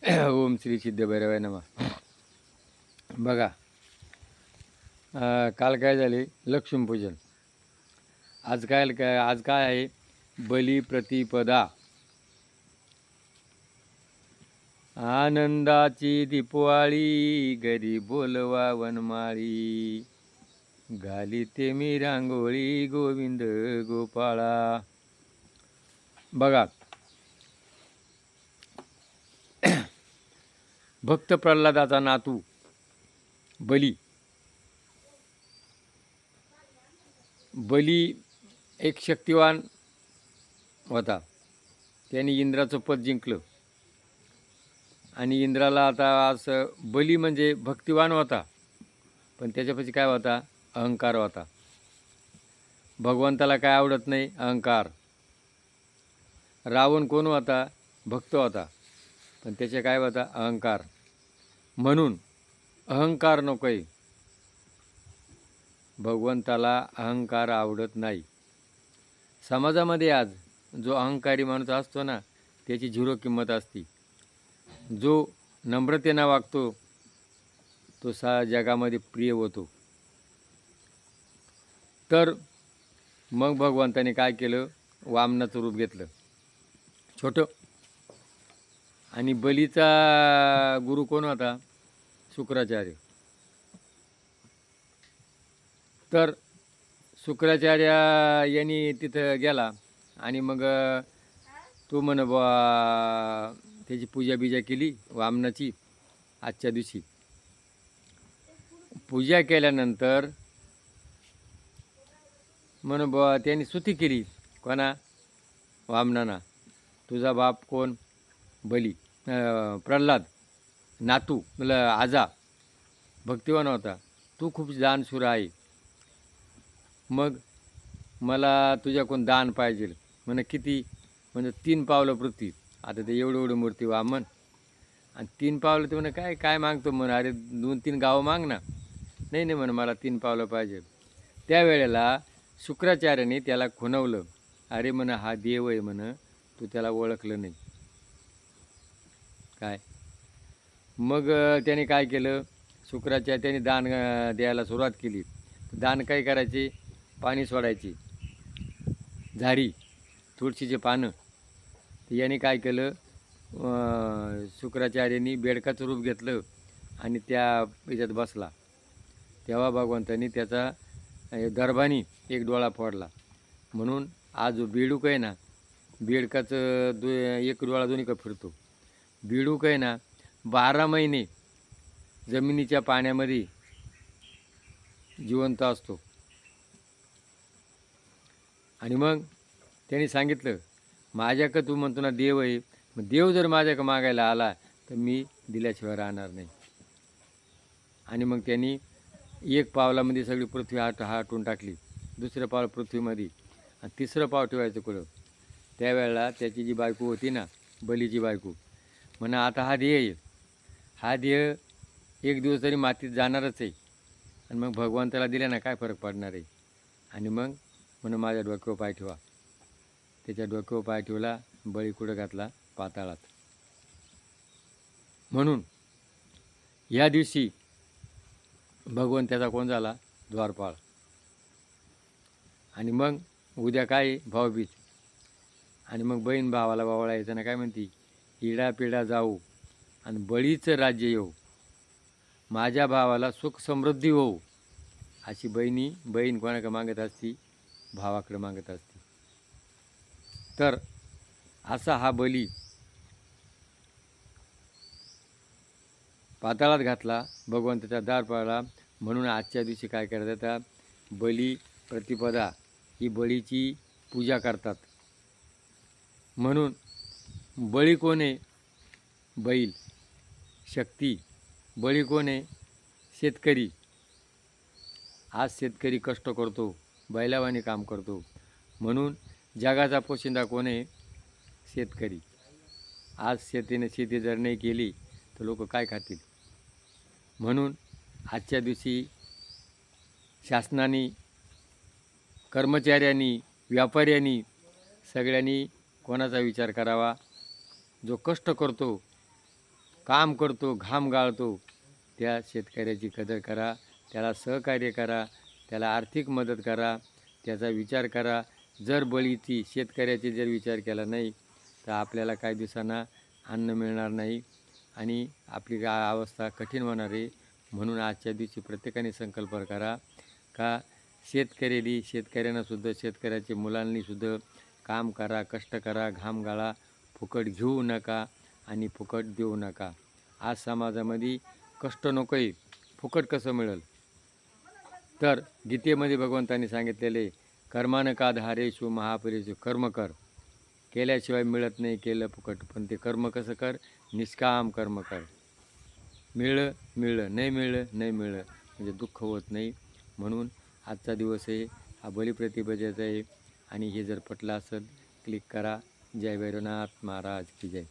ओम श्री सिद्धभैरवाय नमा. बघा काल काय झाले? लक्ष्मीपूजन आज काय काय आज काय आहे? बली प्रतिपदा. आनंदाची दीपवाळी घरी बोलवा वनमाळी. घाली ते मी रांगोळी गोविंद गोपाळा. बघा भक्त प्रल्हादाचा नातू बली. बली एक शक्तिवान होता. त्याने इंद्राचं पद जिंकलं. आणि इंद्राला आता असं बली म्हणजे भक्तिवान होता. पण त्याच्यापाशी काय होता? अहंकार होता. भगवंताला काय आवडत नाही? अहंकार. रावण कोण होता? भक्त होता. पण त्याचे काय होता अहंकार. म्हणून अहंकार नको आहे भगवंताला अहंकार आवडत नाही. समाजामध्ये आज जो अहंकारी माणूस असतो ना त्याची झिरो किंमत असते. जो नम्रतेनं वागतो तो सा जगामध्ये प्रिय होतो. तर मग भगवंताने काय केलं? वामनाचं रूप घेतलं. छोटं आणि बलीचा गुरु कोण होता? शुक्राचार्य. तर शुक्राचार्य यांनी तिथं गेला आणि मग तो म्हण बा त्याची पूजा बिजा केली वामनाची आजच्या दिवशी. पूजा केल्यानंतर म्हण बा त्यांनी स्तुती केली कोणा? वामनाना. तुझा बाप कोण? बली प्रल्हाद नातू मला आजा भक्तिवान होता. तू खूप दानशूर आहे. मग मला तुझ्याकडून दान पाहिजे. म्हणे किती? म्हणजे तीन पावलं पृथ्वी. आता ते एवढं एवढं मूर्ती वामन. आणि तीन पावलं ते म्हणे काय काय मागतो म्हण? अरे दोन तीन गावं माग ना. नाही नाही म्हणे मला तीन पावलं पाहिजे. त्यावेळेला शुक्राचार्याने त्याला खुणवलं. अरे म्हणा हा देव आहे म्हण तू त्याला ओळखलं नाही. काय? मग त्याने काय केलं? शुक्राच्या त्याने दान द्यायला सुरुवात केली. दान काय करायचे? पाणी सोडायची. झाडी तुळशीचे पानं. तर याने काय केलं? शुक्राचार्यांनी बेडकाचं रूप घेतलं आणि त्या याच्यात बसला. तेव्हा भगवंतांनी त्याचा अ, एक डोळा फोडला. म्हणून आज जो बेडूक आहे ना बेडकाचं दो एक डोळा दोन्ही का फिरतो. बिडूक आहे ना बारा महिने जमिनीच्या पाण्यामध्ये जिवंत असतो. आणि मग त्यांनी सांगितलं माझ्याकडं तू म्हणतो ना देव आहे. मग देव जर माझ्याकडं मागायला आला तर मी दिल्याशिवाय राहणार नाही. आणि मग त्यांनी एक पावलामध्ये सगळी पृथ्वी हाट हाटून टाकली. दुसरं पाव पृथ्वीमध्ये. आणि तिसरं पाव ठेवायचं कुठं? त्यावेळेला त्याची जी बायको होती ना बलीची बायको म्हणा आता हा ध्येय आहे. हा ध्येय एक दिवस तरी मातीत जाणारच आहे. आणि मग भगवंताला दिल्या ना काय फरक पडणार आहे? आणि मग म्हणून माझ्या डोक्यावर पाय ठेवा. त्याच्या डोक्यावर पाय ठेवला बळी कुठं घातला? पाताळात. म्हणून या दिवशी भगवंताचा कोण झाला? द्वारपाळ आणि मग उद्या काय आहे? भाऊबीज. आणि मग बहीण भावाला भावाला यायचं ना काय म्हणती? इडापिडा जाऊ आणि बळीचं राज्य येऊ. माझ्या भावाला सुख समृद्धी होऊ अशी बहिणी बहीण कोणाकडे मागत असती? भावाकडे मागत असते. तर असा हा बली पाताळात घातला. भगवंताचा दार पाळला म्हणून आजच्या दिवशी काय करतात आता बली प्रतिपदा ही बळीची पूजा करतात. म्हणून बळी कोण आहे? बैल. शक्ती. बळी कोण आहे? शेतकरी. आज शेतकरी कष्ट करतो बैलावाने काम करतो. म्हणून जगाचा पोशिंदा कोण आहे? शेतकरी. आज शेतीने शेती जर नाही केली तर लोक काय खातील? म्हणून आजच्या दिवशी शासनाने कर्मचाऱ्यांनी व्यापाऱ्यांनी सगळ्यांनी कोणाचा विचार करावा? जो कष्ट करतो काम करतो घाम गाळतो त्या शेतकऱ्याची कदर करा त्याला सहकार्य करा त्याला आर्थिक मदत करा त्याचा विचार करा. जर बळीची शेतकऱ्याची जर विचार केला नाही तर आपल्याला काही दिवसांना अन्न मिळणार नाही आणि आपली अवस्था कठीण होणार आहे. म्हणून आजच्या दिवशी प्रत्येकाने संकल्प करा का शेतकऱ्यांनी शेतकऱ्यांनासुद्धा शेतकऱ्याच्या मुलांनीसुद्धा काम करा कष्ट करा घाम गाळा. फुकट घेऊ नका आणि फुकट देऊ नका. आज समाजामध्ये कष्ट नको आहे फुकट कसं मिळेल? तर गीतेमध्ये भगवंतांनी सांगितलेले कर्मानं का धारेशु महापरेशु कर्म कर. केल्याशिवाय मिळत नाही केलं फुकट पण ते कर्म कसं कर? निष्काम कर्म कर. मिळलं मिळलं नाही मिळलं नाही मिळलं म्हणजे दुःख होत नाही. म्हणून आजचा दिवस आहे हा बलिप्रतिपदेचा आहे. आणि हे जर पटलं असेल क्लिक करा. जय भैरवनाथ महाराज की जय।